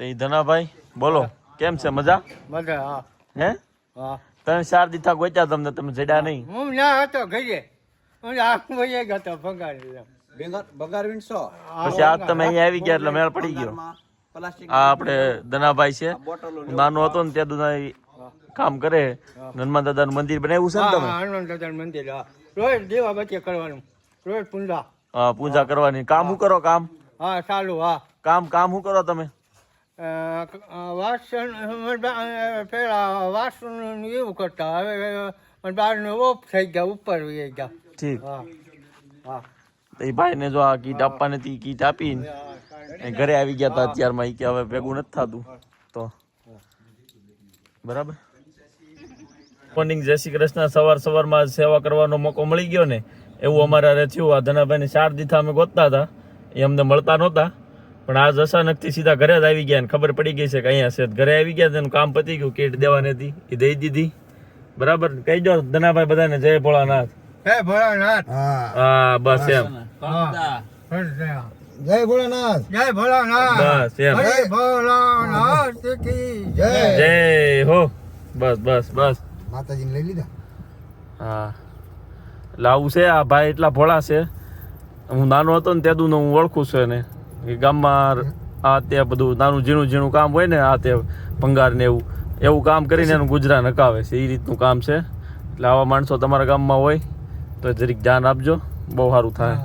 તો ધનાભાઈ બોલો કેમ છે? મજા? મજા હા. હે? હા. તમે ચાર દીથા ગોચ્યા તમને તમે જડ્યા નહીં. હું ના હતો ઘરે. હું આ વયે ગયો હતો ભંગાર ભંગાર વીણશો પછી આજ તમે અહીંયા આવી ગયા એટલે મેળ પડી ગયો. પ્લાસ્ટિક આ આપણે ધનાભાઈ છે. નાનો હતો ને ત્યાં દુના કામ કરે. હનુમાન દાદાનું મંદિર બનાવ્યું છે ને તમે? હનુમાન દાદા મંદિર રોજ દેવા બચે કરવાનું. રોજ પૂજા. હા, પૂજા કરવાની. કામ શું કરો કામ? હા ચાલુ હા. કામ કામ શું કરો તમે? વાસણ પેલા વાસણ એવું કરતા. હવે બારનો ઓફ થઈ ગયા ઉપર વહી ગયા. ઠીક. હા હા. એ ભાઈને જો આ કીટ આપવાની હતી કીટ આપીને એ ઘરે આવી ગયા હતા અત્યારમાં એ કે હવે ભેગું નથી થતું. તો બરાબર? મોર્નિંગ જય શ્રી કૃષ્ણ. સવાર સવારમાં સેવા કરવાનો મોકો મળી ગયો ને એવું અમારે હારે થયું આ ધનાભાઈને ચાર દીથા અમે ગોતતા હતા. એ અમને મળતા નહોતા. પણ આજ અચાનકથી સીધા ઘરે જ આવી ગયા ને ખબર પડી ગઈ છે કે અહીંયા છે. ઘરે આવી ગયા તેનું કામ પતી ગયું કીટ દેવાની હતી એ દઈ દીધી. બરાબર? કહી દો ધનાભાઈ બધાને જય ભોળાનાથ. હે ભોળાનાથ. હા. બસ એમ. જય ભોળાનાથ. જય ભોળાનાથ. બસ એમ. જય ભોળાનાથ કી જય. જય. હો. બસ બસ બસ. માતાજીને લઈ લીધા? હા. એટલે આવું છે આ ભાઈ એટલા ભોળા છે. હું નાનો હતો ને ત્યાં હું ઓળખું છું એને. એ ગામમાં આ તે બધું નાનું ઝીણું ઝીણું કામ હોય ને આ તે ભંગાર ને એવું. એવું કામ કરીને એનું ગુજરાન હકાવે છે. એ રીતનું કામ છે. એટલે આવા માણસો તમારા ગામમાં હોય તો જરીક ધ્યાન આપજો. બહુ સારું થાય.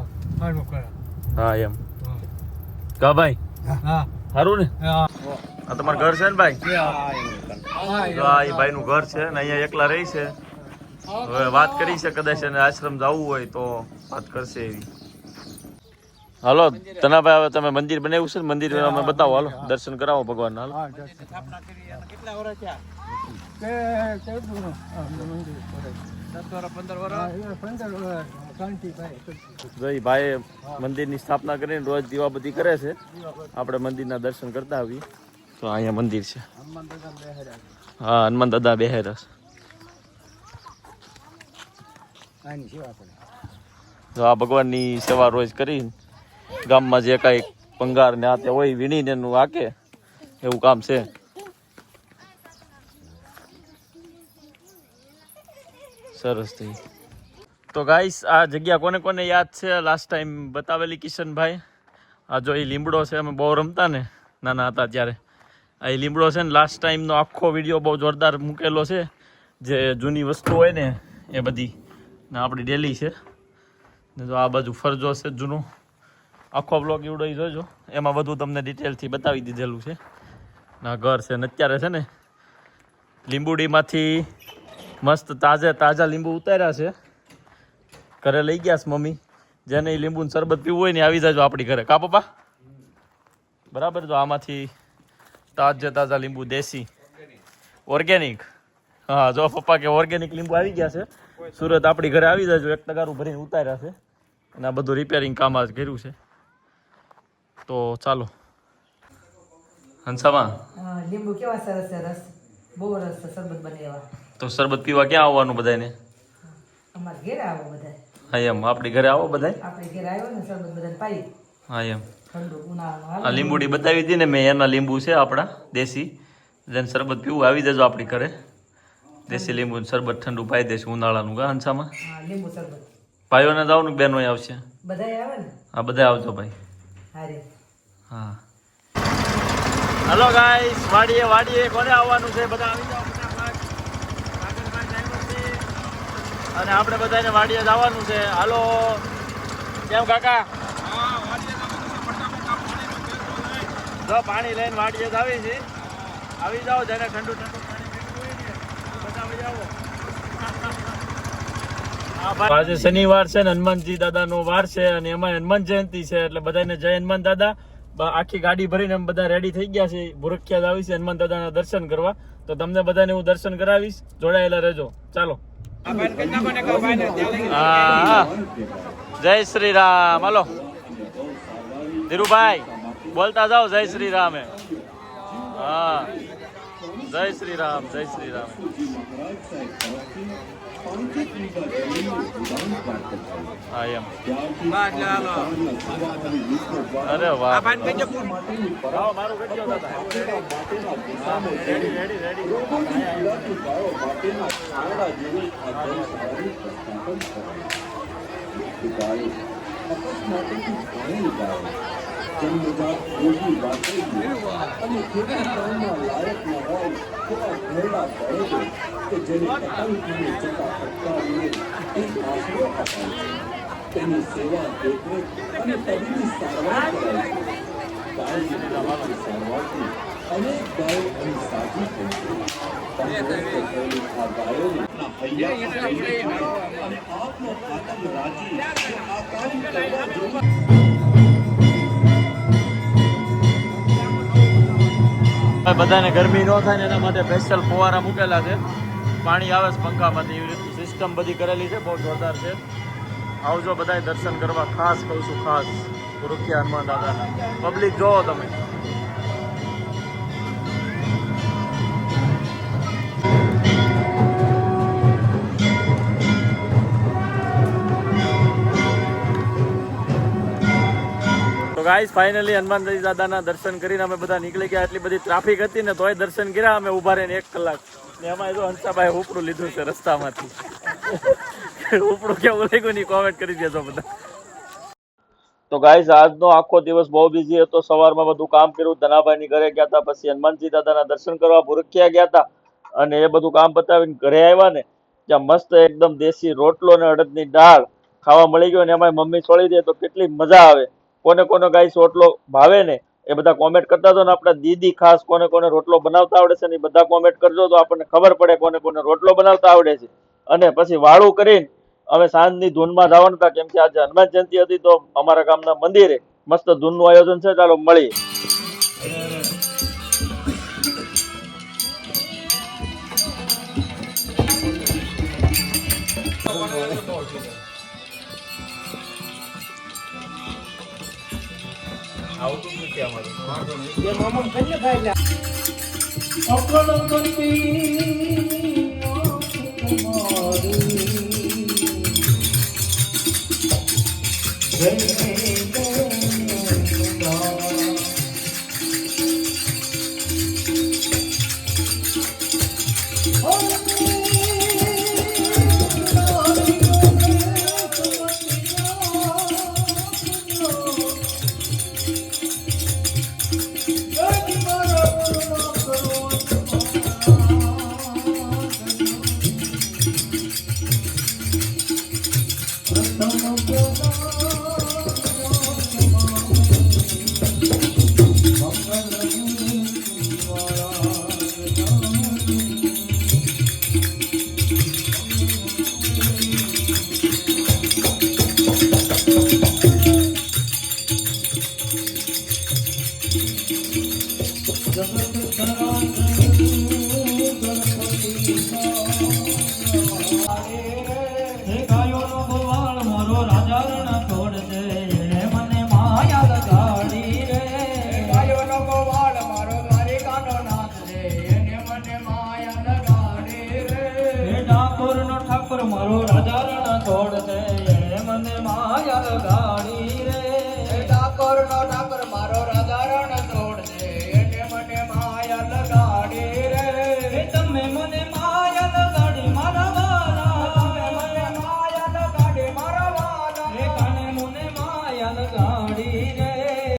હા એમ. કા ભાઈ? સારું ને? હા. આ તમારું ઘર છે ને ભાઈ? આ એ ભાઈનું ઘર છે ને અહીંયા એકલા રહી છે. હવે વાત કરી છે કદાચ એને આશ્રમ જવું હોય તો વાત કરશે એવી. હાલો તનાભાઈ હવે તમે મંદિર બનાવ્યું છે ને મંદિર અમે બતાવો હાલો દર્શન કરાવો ભગવાન હાલો. ભાઈ મંદિરની સ્થાપના કરીને રોજ દીવાબત્તી કરે છે. આપણે મંદિરના દર્શન કરતા આવીએ. તો અહીંયા મંદિર છે. હનુમાન દાદા બેહર્યા હા હનુમાન દાદા બેહેરસ જો આ ભગવાનની સેવા રોજ કરી. ગામમાં જે કાંઈ પંગાર ને આ તે હોય, વીણીને એનું આકે એવું કામ છે. સરસ થઈ. તો ગાઈસ, આ જગ્યા કોને કોને યાદ છે? લાસ્ટ ટાઈમ બતાવેલી કિશનભાઈ. આ જો એ લીમડો છે, અમે બહુ રમતા ને. નાના હતા ત્યારે. આ એ લીમડો છે ને લાસ્ટ ટાઈમનો આખો વીડિયો બહુ જોરદાર મૂકેલો છે. જે જૂની વસ્તુ હોય ને, એ બધી. ને આપણી ડેલી છે. ને જો આ બાજુ ફરજો છે જૂનો. આખો બ્લોગ એવડો જોજો. એમાં બધું તમને ડિટેલથી બતાવી દીધેલું છે. ના, ઘર છે ને અત્યારે છે ને લીંબુડીમાંથી મસ્ત તાજે તાજા લીંબુ ઉતાર્યા છે. ઘરે લઈ ગયા છે મમ્મી. જેને એ લીંબુનું શરબત પીવું હોય ને આવી જાજો આપણી ઘરે. કા, પપ્પા? બરાબર, જો આમાંથી તાજે તાજા લીંબુ દેશી. ઓર્ગેનિક હા, જો પપ્પા કે ઓર્ગેનિક લીંબુ આવી ગયા છે. સુરત આપણી ઘરે આવી જાજો. એક ટકારું ભરીને ઉતાર્યા છે. અને આ બધું રિપેરિંગ કામ આજ કર્યું છે. તો ચાલો. હંસામાં? લીંબુ કેવા સરસ સરસ બહુ સરસ શરબત બને એવા. તો શરબત પીવા ક્યાં આવવાનું બધાને અમારે ઘેર આવો બધા હા એમ. આપણી ઘરે આવો બધાય? આપણે ઘેર આવ્યો ને શરબત બધાને પાઈ. હા એમ. આ લીંબુડી બતાવી હતી ને મેં એના લીંબુ છે આપણા દેશી. જેને શરબત પીવું આવી જજો આપણી ઘરે. દેશી લીંબુ શરબત ઠંડુ પાઈ દેશું ઉનાળાનું. ગા હંસામાં? લીંબુ શરબત. ભાઈઓને જવાનું બેનો આવશે. બધા આવે ને? હા બધા આવજો ભાઈ. હા. હલો ગાઈસ વાડીએ વાડીએ કોને આવવાનું છે? બધા આવી જાઓ. અને આપણે બધાને વાડીએ જવાનું છે. હાલો કેમ, કાકા? જો, પાણી લઈને વાડીએ જ આવી છે. આવી જાઓ, જેને ઠંડુ ઠંડુ પાણી પીવું હોય ને બધા આવી જાઓ હા ભાઈ. આજે શનિવાર છે ને હનુમાનજી દાદા નો વાર છે અને એમાં હનુમાન જયંતિ છે એટલે બધાને જય હનુમાન દાદા. આખી ગાડી ભરીને બધા રેડી થઈ ગયા છે. ભૂરખિયાત આવી છે હનુમાન દાદાના દર્શન કરવા. તો તમને બધાને હું દર્શન કરાવીશ. જોડાયેલા રહેજો. ચાલો. જય શ્રી રામ હાલો. ધીરુભાઈ, બોલતા જાઓ. જય શ્રી રામે હા. જય શ્રી રામ જય શ્રી રામ. હા એમ. બા એટલે હાલો અરે વાહ આ ભાઈ કહેજો પૂરું. આવો, મારું કરી દો દાદા. રેડી રેડી રેડી તેની સેવા દેખરેખ અને તબીબી સારવાર કરાય છે ગાયની દવાની અનેક ગાયો અને સાજી થઈ હૈયા અને રાજી બધાને ગરમી ન થાય ને એના માટે સ્પેશિયલ ફુવારા મૂકેલા છે. પાણી આવે છે પંખામાંથી, એવી રીતની સિસ્ટમ બધી કરેલી છે, બહુ જોરદાર છે. આવજો બધાય દર્શન કરવા, ખાસ કહું છું ખાસ. ગુરુખિયા હનુમાન દાદાના. પબ્લિક જોવો તમે. ગાઈસ ફાઇનલી હનુમાનજી દાદાના દર્શન કરીને અમે બધા નીકળી ગયા. એટલી બધી ટ્રાફિક હતી ને તોય દર્શન કર્યા. અમે ઊભા રહીને એક કલાક. ને એમાં જો હંસાભાઈ ઉપડું લીધું છે રસ્તામાંથી. ઉપડું કેવું લાગ્યું ની કોમેન્ટ કરી દેજો બધા. તો ગાઈઝ આજનો આખો દિવસ બહુ બિઝી હતો. સવારમાં બધું કામ કર્યું. ધનાભાઈની ઘરે ગયા હતા. પછી હનુમાનજી દાદાના દર્શન કરવા ભૂરખિયા ગયા હતા. અને એ બધું કામ પતાવીને ઘરે આવ્યા ને, ત્યાં મસ્ત એકદમ દેશી રોટલો ને અડદની દાળ ખાવા મળી ગયો ને એમાં મમ્મી છોડી દે તો કેટલી મજા આવે. કોને કોને ગાઈસ રોટલો ભાવે ને, એ બધા કોમેન્ટ કરતા હતો ને, આપણા દીદી ખાસ કોને કોને રોટલો બનાવતા આવડે છે ને બધા કોમેન્ટ કરજો તો આપણને ખબર પડે કોને કોને રોટલો બનાવતા આવડે છે. અને પછી વાળું કરીને અમે સાંજની ધૂનમાં જવાનું હતા કેમ કે આજે હનુમાન જયંતિ હતી તો અમારા ગામના મંદિરે મસ્ત ધૂનનું આયોજન છે, ચાલો મળીએ. આવતું જ નથી અમારું